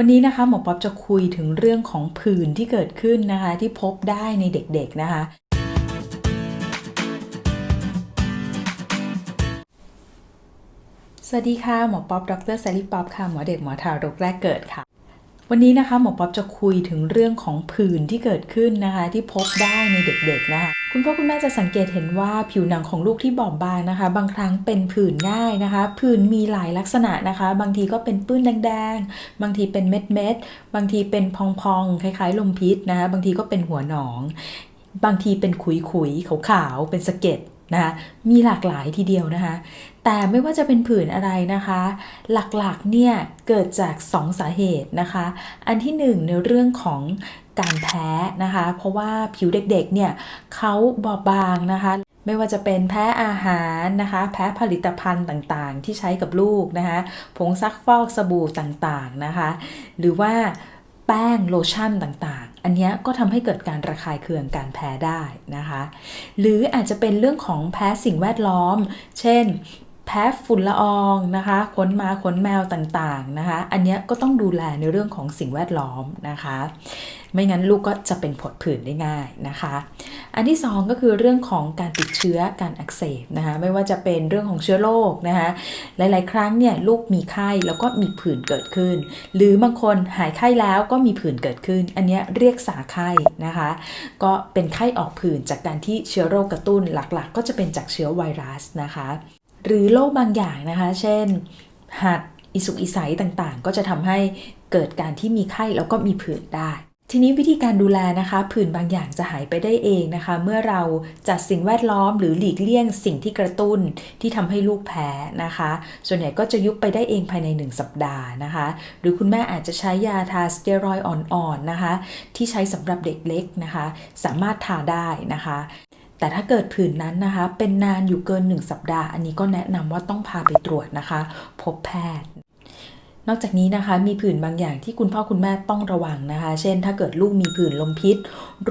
วันนี้นะคะหมอป๊อบจะคุยถึงเรื่องของผื่นที่เกิดขึ้นนะคะ ที่พบได้ในเด็กๆนะคะ สวัสดีค่ะ หมอป๊อบดรแซลลี่ป๊อบค่ะ หมอเด็กหมอทารกแรกเกิดค่ะ วันนี้นะคะหมอป๊อบจะคุยถึงเรื่องของผื่นที่เกิดขึ้นนะคะ ที่พบได้ในเด็กๆนะคะ คุณพ่อคุณแม่จะสังเกตเห็นว่าผิวหนังของลูกที่บอบบางนะคะ บางครั้งเป็นผื่นง่ายนะคะ ผื่นมีหลายลักษณะนะคะ บางทีก็เป็นปื้นแดงๆ บางทีเป็นเม็ดเม็ดๆบางทีเป็นพองๆ คล้ายๆ ลมพิษนะคะ บางทีก็เป็นหัวหนอง บางทีเป็นขุยๆขาวๆเป็นสะเก็ด นะคะมีหลากหลายทีเดียวนะคะ แต่ไม่ว่าจะเป็นผื่นอะไรนะคะ หลักๆเนี่ยเกิดจาก 2 สาเหตุนะคะ อันที่ 1 ในเรื่องของการแพ้นะคะ เพราะว่าผิวเด็กๆเนี่ยเขาบอบบางนะคะไม่ว่าจะเป็นแพ้อาหารนะคะ แพ้ผลิตภัณฑ์ต่างๆ ที่ใช้กับลูกนะคะ ผงซักฟอกสบู่ต่างๆนะคะ หรือว่า แป้งโลชั่นต่างๆ อันนี้ก็ทำให้เกิดการระคายเคืองการแพ้ได้นะคะ หรืออาจจะเป็นเรื่องของแพ้สิ่งแวดล้อม เช่นแพ้ฝุ่นละอองนะคะขนมาขนแมวต่างๆนะคะ อันนี้ก็ต้องดูแลในเรื่องของสิ่งแวดล้อมนะคะ ไม่งั้นลูกก็จะเป็นผดผื่นได้ง่ายนะคะ อันที่ 2 ก็คือเรื่องของการติดเชื้อการอักเสบนะคะไม่ว่าจะเป็นเรื่องของเชื้อโรคนะคะหลาย ๆ ครั้งเนี่ยลูกมีไข้แล้วก็มีผื่นเกิดขึ้น หรือบางคนหายไข้แล้วก็มีผื่นเกิดขึ้น อันนี้เรียกสาไข้นะคะ ก็เป็นไข้ออกผื่นจากการที่เชื้อโรคกระตุ้นหลัก ๆ ก็จะเป็นจากเชื้อไวรัสนะคะ หรือโรคบางอย่างนะคะ เช่น หัดอิสุกอิสัยต่างๆ ก็จะทำให้เกิดการที่มีไข้แล้วก็มีผื่นได้ ทีนี้วิธีการดูแลนะคะผื่นบางอย่างจะหายไปได้เองนะคะ เมื่อเราจัดสิ่งแวดล้อมหรือหลีกเลี่ยงสิ่งที่กระตุ้นที่ทำให้ลูกแพ้นะคะ ส่วนใหญ่ก็จะยุบไปได้เองภายใน 1 สัปดาห์นะคะ หรือคุณแม่อาจจะใช้ยาทาสเตียรอยอ่อนๆนะคะ ที่ใช้สำหรับเด็กเล็กนะคะ สามารถทาได้นะคะแต่ถ้าเกิดผื่นนั้นนะคะ เป็นนานอยู่เกิน 1 สัปดาห์ อันนี้ก็แนะนำว่าต้องพาไปตรวจนะคะ พบแพทย์ นอกจากนี้นะคะมีผื่นบางอย่างที่คุณพ่อคุณแม่ต้องระวังนะคะ เช่น ถ้าเกิดลูกมีผื่นลมพิษ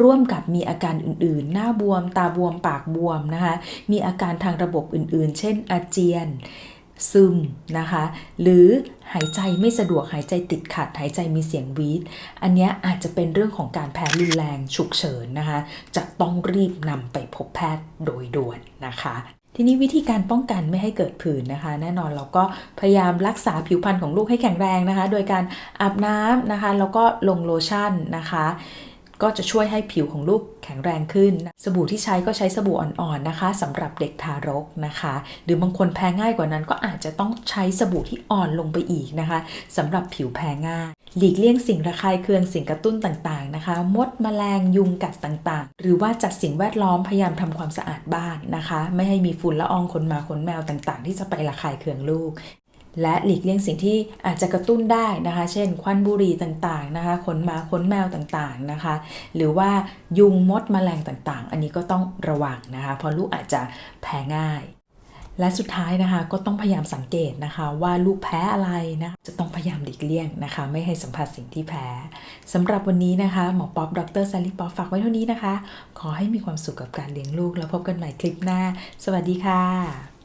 ร่วมกับมีอาการอื่นๆ หน้าบวม ตาบวมปากบวมนะคะ มีอาการทางระบบอื่นๆ เช่น อาเจียน ซึมนะคะ หรือหายใจไม่สะดวกหายใจติดขัด หายใจมีเสียงวีดอันนี้อาจจะเป็นเรื่องของการแพ้รุนแรงฉุกเฉินนะคะ จะต้องรีบนำไปพบแพทย์โดยด่วนนะคะทีนี้วิธีการป้องกันไม่ให้เกิดผื่นนะคะ แน่นอนเราก็พยายามรักษาผิวพรรณของลูกให้แข็งแรงนะคะ โดยการอาบน้ำนะคะแล้วก็ลงโลชั่นนะคะ ก็จะช่วยให้ผิวของลูกแข็งแรงขึ้น สบู่ที่ใช้ก็ใช้สบู่อ่อนๆนะคะสำหรับเด็กทารกนะคะ หรือบางคนแพ้ง่ายกว่านั้นก็อาจจะต้องใช้สบู่ที่อ่อนลงไปอีกนะคะสำหรับผิวแพ้ง่าย หลีกเลี่ยงสิ่งระคายเคืองสิ่งกระตุ้นต่างๆนะคะ มดแมลงยุงกัดต่างๆ หรือว่าจัดสิ่งแวดล้อมพยายามทำความสะอาดบ้านนะคะ ไม่ให้มีฝุ่นละอองขนหมาขนแมวต่างๆ ที่จะไประคายเคืองลูก และหลีกเลี่ยงสิ่งที่อาจจะกระตุ้นได้นะคะ เช่น ควันบุหรี่ต่างๆนะคะ ขนหมาขนแมวต่างๆนะคะ หรือว่ายุงมดแมลงต่างๆ อันนี้ก็ต้องระวังนะคะ เพราะลูกอาจจะแพ้ง่าย และสุดท้ายนะคะก็ต้องพยายามสังเกตนะคะ ว่าลูกแพ้อะไรนะจะต้องพยายามหลีกเลี่ยงนะคะ ไม่ให้สัมผัสสิ่งที่แพ้สำหรับวันนี้นะคะหมอป๊อบดรซลลี่ป๊อบฝากไว้เท่านี้นะคะ ขอให้มีความสุขกับการเลี้ยงลูก แล้วพบกันใหม่คลิปหน้า สวัสดีค่ะ